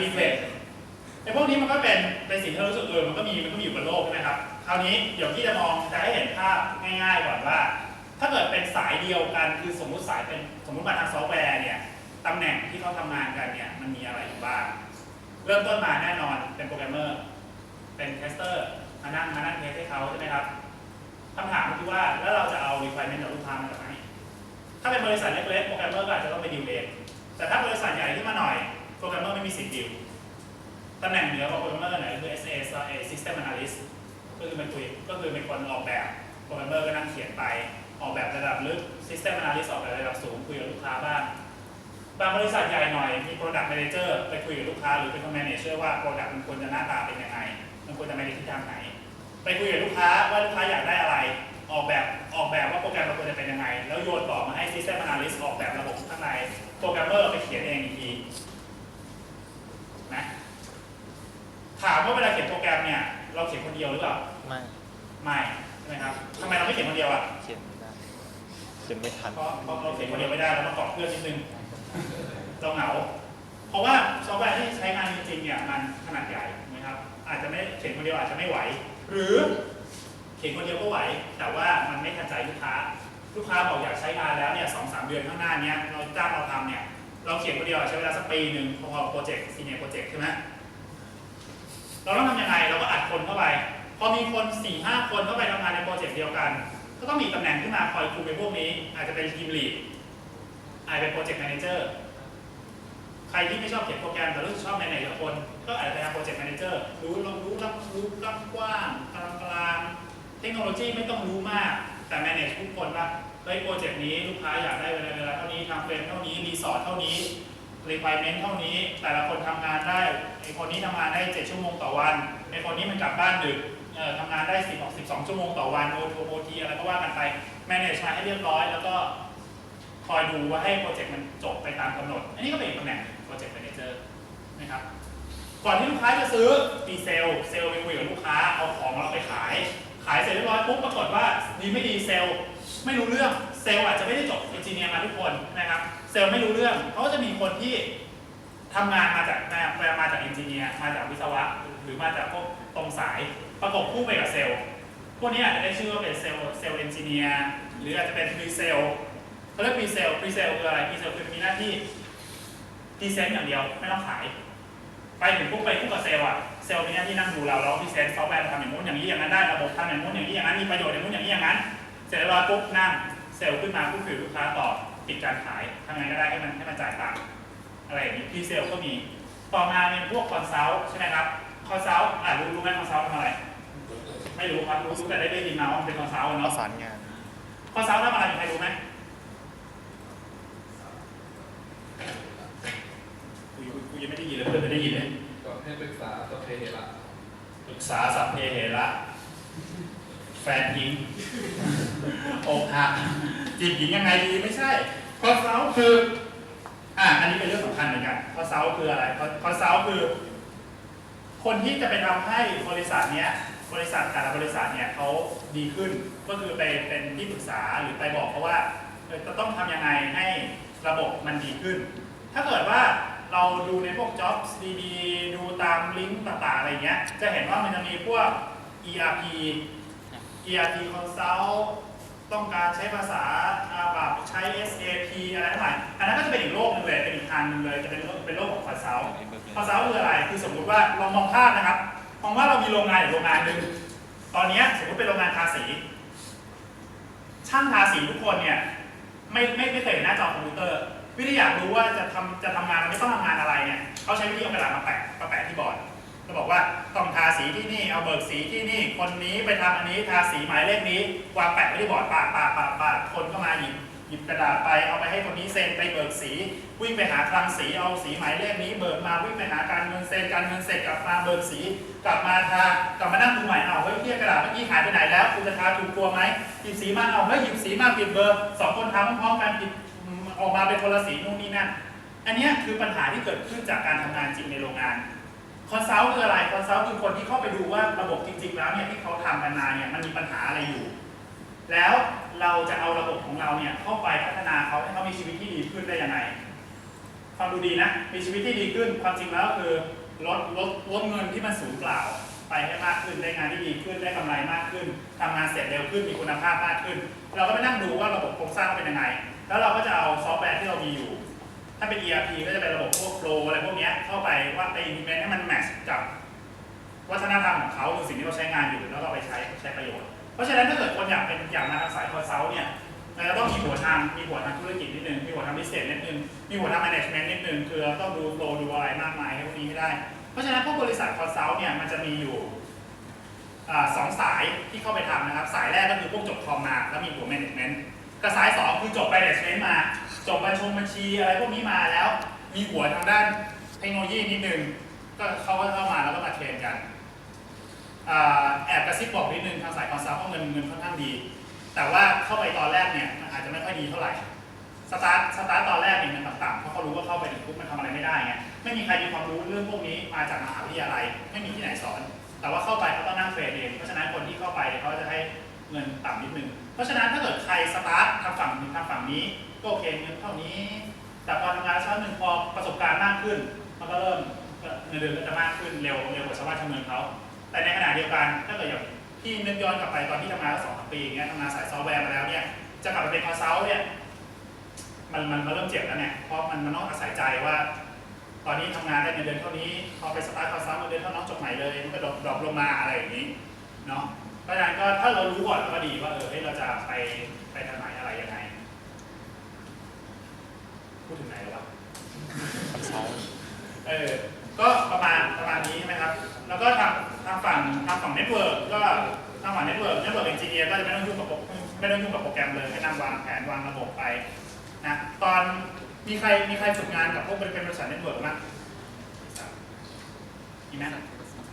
บีเฟกไอ้พวกนี้มันก็เป็นเป็นสิ่งที่รู้สึกเออมันก็มีมันก็มีอยู่บนโลกใช่ไหมครับ คราวนี้เดี๋ยวพี่จะมองจะให้เห็นภาพง่ายๆก่อนว่า ถ้าเกิดเป็นสายเดียวกันคือสมมุติสายเป็นสมมุติมาทางซอฟต์แวร์เนี่ยตำแหน่งที่เขาทำงานกันเนี่ยมันมีอะไรอยู่บ้างเริ่มต้นมาแน่นอนเป็นโปรแกรมเมอร์เป็นเทสเตอร์มานั่งมานั่งเทสให้เขาใช่ไหมครับคำถามก็คือว่าแล้วเราจะเอา requirement จากลูกค้ามาจากไหนถ้าเป็นบริษัทเล็กๆโปรแกรมเมอร์ก็อาจจะต้องไปดิวเองแต่ถ้าบริษัทใหญ่ขึ้นมาหน่อย ไม่มีสิทธิ์ดิวตำแหน่งเหนือกว่าโปรแกรมเมอร์เนี่ยคือ SA System Analyst ก็คือเป็นคุยก็คือเป็นคนออกแบบโปรแกรมเมอร์ก็นั่งเขียนไป ออกแบบระดับลึก System Analyst ออกแบบระดับสูงคุยกับลูกค้าบ้างบางบริษัทใหญ่หน่อยมี Product Manager ไปคุยกับลูกค้าหรือเป็นคน Manager ว่า Product มันควรจะหน้าตาเป็นยังไง มันควรจะไปในทิศทางไหน ไปคุยกับลูกค้าว่าลูกค้าอยากได้อะไร ออกแบบออกแบบว่าโปรแกรมมันควรจะเป็นยังไง แล้วโยนต่อมาให้ System Analyst ออกแบบระบบข้างในโปรแกรมเมอร์ไปเขียนเอง เขียนไม่ทัน เพราะเพราะเราเขียนคนเดียวไม่ได้เราต้องเกาะเพื่อนนิดนึงเราเหงา เพราะว่าซอฟต์แวร์ที่ใช้งานจริงๆเนี่ยมันขนาดใหญ่นะครับ อาจจะไม่เขียนคนเดียวอาจจะไม่ไหว หรือเขียนคนเดียวก็ไหว แต่ว่ามันไม่ทันใจลูกค้า ลูกค้าบอกอยากใช้งานแล้วเนี่ยสองสามเดือนข้างหน้าเนี้ยเราจ้างเราทำเนี่ยเราเขียนคนเดียวใช้เวลาสักปีหนึ่งพอโปรเจกต์ซีเนียร์โปรเจกต์ใช่ไหมเราต้องทำยังไงเราก็อัดคนเข้าไป พอมีคน4ี่ห้าคนเข้าไปทำงานในโปรเจกต์เดียวกัน ก็ต้องมีตำแหน่งขึ้นมาคอยคุมในพวกนี้ อาจจะเป็นทีมลีดอาจจะเป็นโปรเจกต์แมเนจเจอร์ใครที่ไม่ชอบเขียนโปรแกรมแต่รู้สึกชอบแมเนจคน ก็อาจจะเป็นโปรเจกต์แมเนจเจอร์รู้ลงรู้รับรู้กว้างกว้างกลางกลางเทคโนโลยีไม่ต้องรู้มาก แต่แมเนจทุกคนว่าเฮ้ยโปรเจกต์นี้ลูกค้าอยากได้เวลาเวลาเท่านี้ทำเฟรมเท่านี้รีสอร์ทเท่านี้ requirement เท่านี้ แต่ละคนทำงานได้ไอคนนี้ทำงานได้ 7 ชั่วโมงต่อวันไอคนนี้มันกลับบ้านดึก ทำงานได้ 10 12 ชั่วโมงต่อวันโอทโอทีอะไรก็ว่ากันไป manage มาให้เรียบร้อย แล้วก็คอยดูว่าให้โปรเจกต์มันจบไปตามกำหนด อันนี้ก็เป็นอีกตำแหน่งโปรเจกต์ manager นะครับก่อนที่ลูกค้าจะซื้อมีเซลเซลไปคุยกับลูกค้าเอาของเราไปขาย ขายเสร็จเรียบร้อยปุ๊บปรากฏว่าดีไม่ดีเซลไม่รู้เรื่องเซลอาจจะไม่ได้จบเอนจิเนียร์มาทุกคนนะครับเซลไม่รู้เรื่องเขาก็จะมีคนที่ทำงานมาจากมามาจากเอนจิเนียร์มาจากวิศวะ หรือมาจากพวกตรงสาย ประกบคู่ไปกับเซลล์ พวกนี้อาจจะได้ชื่อว่าเป็นเซลล์เซลล์เอนจิเนียร์หรืออาจจะเป็นพรีเซลเขาเรียกพรีเซลพรีเซลคืออะไรพรีเซลคือมีหน้าที่พรีเซนต์อย่างเดียวไม่ต้องขาย ไปถึงปุ๊บไปคู่กับเซลล์อะเซลล์มีหน้าที่นั่งดูเราแล้วพรีเซนต์ซอฟต์แวร์ทำอย่างนู้นอย่างนี้อย่างนั้นได้ระบบทำอย่างนู้นอย่างนี้อย่างนั้นมีประโยชน์อย่างนู้นอย่างนี้อย่างนั้น เสร็จแล้วปุ๊บนั่งเซลล์ขึ้นมาพูดคุยลูกค้าต่อปิดการขายทำยังไงก็ได้ให้มันให้มันจ่ายตังค์อะไรอย่างนี้พรีเซลก็มีต่อมาเป็นพวกคอนซัลท์ใช่ไหมครับคอนซัลท์อะรู้รู้ไหมคอนซัลท์ทำอะไร ไม่รู้ครับรู้รู้แต่ได้ได้ยินมาว่ามันเป็นคอนซัลท์ปเนาะระสานงานคอนซัลท์ทำอะไรมีใครรู้ไหมกูยังกูยังไม่ได้ยินเลยเพื่อนจะได้ยินเลยก็ให้ปรึกษาสพเปเหระปรึกษาสัพเพเหระแฟนหญิงอกหักจีบหญิงยังไงดีไม่ใช่คอนซัลท์คือ อะอันนี้เป็นเรื่องสำคัญเหมือนกันคอนซัลท์คืออะไรคอนซัลท์คือ คนที่จะไปทำให้บริษัทเนี้ย บริษัทแต่ละบริษัทเนี่ยเขาดีขึ้นก็คือไปเป็นที่ปรึกษาหรือไปบอกเขาว่าเออจะต้องทำยังไงให้ระบบมันดีขึ้น ถ้าเกิดว่าเราดูในพวก jobs ดีๆดูตามลิงก์ต่างๆอะไรเงี้ยจะเห็นว่ามันจะมีพวก ERP ERP consult ต้องการใช้ภาษาอาหรับใช้ SAP อะไรทั้งหลายอันนั้นก็จะเป็นอีกโลกหนึงเลยเป็นอีกทางหนึงเลยจะเป็นโลกเป็นโลกของ consult คอนซัลท์คืออะไร คือสมมุติว่าลองมองภาพนะครับ มองว่าเรามีโรงงานอยู่โรงงานหนึ่งตอนนี้สมมติเป็นโรงงานทาสี ช่างทาสีทุกคนเนี่ยไม่ไม่ไม่เคยเห็นหน้าจอคอมพิวเตอร์ วิธีอยากรู้ว่าจะทำจะทำงานมันไม่ต้องทำงานอะไรเนี่ยเขาใช้วิธีเอากระดาษมาแปะมาแปะที่บอร์ดจะบอกว่าต้องทาสีที่นี่เอาเบิกสีที่นี่คนนี้ไปทำอันนี้ทาสีหมายเลขนี้วางแปะไว้ที่บอร์ดปาดปาดปาดปาดคนก็มาหยิบ หยิบกระดาษไปเอาไปให้คนนี้เซ็นไปเบิกสี วิ่งไปหาคลังสีเอาสีหมายเลขนี้เบิกมาวิ่งไปหาการเงินเซ็นการเงินเสร็จกลับมาเบิกสี กลับมาทากลับมานั่งดูใหม่เอาเฮ้ยเทียกระดาษเมื่อกี้หายไปไหนแล้วคุณจะทาถูกตัวไหมหยิบสีมาเอาเฮ้ยหยิบสีมาผิดเบอร์สองคนทำพร้อมๆกันผิดออกมาเป็นคนละสีนู่นนี่นั่นอันนี้คือปัญหาที่เกิดขึ้นจากการทำงานจริงในโรงงานคอนซัลท์คืออะไรคอนซัลท์คือคนที่เข้าไปดูว่าระบบจริง ๆ แล้วเนี่ยที่เขาทำกันมาเนี่ยมันมีปัญหาอะไรอยู่ แล้วเราจะเอาระบบของเราเนี่ยเข้าไปพัฒนาเขาให้เขามีชีวิตที่ดีขึ้นได้ยังไงฟังดูดีนะ มีชีวิตที่ดีขึ้น ความจริงแล้วก็คือลดลดลดเงินที่มันสูญเปล่าไปให้มากขึ้น ได้งานที่ดีขึ้น ได้กำไรมากขึ้นทำงานเสร็จเร็วขึ้น มีคุณภาพมากขึ้น เราก็ไปนั่งดูว่าระบบโครงสร้างเป็นยังไง แล้วเราก็จะเอาซอฟต์แวร์ที่เรามีอยู่ ถ้าเป็น ERP ก็จะเป็นระบบพวก Flow อะไรพวกนี้เข้าไปว่าไป implement ให้มันแมทช์กับวัฒนธรรมของเขาหรือสิ่งที่เราใช้งานอยู่ แล้วเเพราะฉะนั้นถ้าเกิดคนอยากเป็นอยากมาทางสายคอนซัลท์เนี่ยมันจะต้องมีหัวทางมีหัวทางธุรกิจนิดนึงมีหัวทางบิสเนสนิดนึงมีหัวทาง management นิดนึงคือเราต้องดูโฟล์ดูอะไรมากมายให้พวกนี้ให้ได้ เพราะฉะนั้นพวกบริษัทคอนซัลท์เนี่ยมันจะมีอยู่สองสายที่เข้าไปทำนะครับ สายแรกก็คือพวกจบคอมมาแล้วมีหัว management กับสายสองคือจบ management มา จบบัญชงบัญชีอะไรพวกนี้มาแล้ว มีหัวทางด้านเทคโนโลยีนิดนึงก็เขาก็เข้ามาแล้วก็มาเทรนกัน แอบกระซิบบอกนิดนึงทางสายคอนซัลท์เพราเงินเงินค่อนข้างดี แต่ว่าเข้าไปตอนแรกเนี่ยมันอาจจะไม่ค่อยดีเท่าไหร่สตาร์ทสตาร์ทตอนแรกเนี่ยมันต่ำๆเพราะเขารู้ว่าเข้าไปถึงปุ๊บมันทำอะไรไม่ได้ไงไม่มีใครมีความรู้เรื่องพวกนี้มาจากมหาวิทยาลัยไม่มีที่ไหนสอน แต่ว่าเข้าไปเขาต้องนั่งเทรดเองเพราะฉะนั้นคนที่เข้าไปเขาจะให้เงินต่ำนิดนึงเพราะฉะนั้นถ้าเกิดใครสตาร์ททางฝั่งหนึ่งทางฝั่งนี้ก็โอเคเงินเท่านี้ แต่พอทำงานชั้นหนึ่งพอประสบการณ์มากขึ้น มันก็เริ่มเงินเดือนก็จะมากขึ้นเร็วเร็วกว่าชาวบ้านชาวเมืองเขา แต่ในขณะเดียวกันถ้าเกิดอย่างที่นึกย้อนกลับไปตอนที่ทำงานสองสามปีอย่างเงี้ยทำงานสายซอฟต์แวร์มาแล้วเนี่ยจะกลับไปเป็นคอนซัลท์เนี่ยมันมันมันเริ่มเจ็บแล้วเนี่ยเพราะมันมันต้องอาศัยใจว่า ตอนนี้ทำงานได้เงินเดือนเท่านี้พอไปสตาร์ทคอนซัลท์เงินเดือนเท่าน้องจบใหม่เลยมันก็ดรอปดรอปลงมาอะไรอย่างนี้เนาะเพราะฉะนั้นก็ถ้าเรารู้ก่อนก็ดีว่าเออเฮ้ยเราจะไปไปทางไหนอะไรยังไงพูดถึงไหนแล้ววะคอนซัลท์เออ ก็ประมาณประมาณนี้ใช่ไหมครับ แล้วก็ทางทางฝั่งทางฝั่งเน็ตเวิร์กก็ทางฝั่งเน็ตเวิร์กเน็ตเวิร์กเอนจิเนียร์ก็จะไม่ต้องยุ่งกับโปรไม่ต้องยุ่งกับโปรแกรมเลยให้นั่งวางแผนวางระบบไปนะตอนมีใครมีใครฝึกงานกับพวกเป็นบริษัทเน็ตเวิร์กมั้ยมีไหม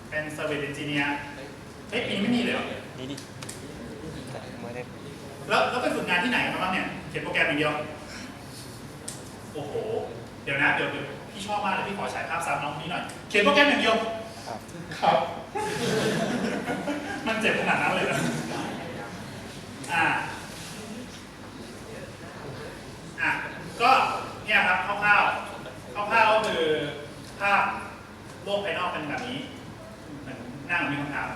เป็นเซอร์วิสเอนจิเนียร์เฮ้ยปีนี้ไม่มีเลยเหรอนี่ดิแต่ไม่ได้แล้วแล้วไปฝึกงานที่ไหนมาบ้างเนี่ยเขียนโปรแกรมอย่างเดียวโอ้โห เดี๋ยวนะเดี๋ยวเดี๋ยว พี่ชอบมากเลยพี่ขอฉายภาพซ้ำน้องนี้หน่อย เขียนโปรแกรมอย่างเดียว ครับครับมันเจ็บขนาดนั้นเลยเหรออ่า อะ ก็เนี่ยครับคร่าวๆคร่าวๆก็คือภาพโลกภายนอกเป็นแบบนี้เหมือนหน้าเหมือนมีคำถาม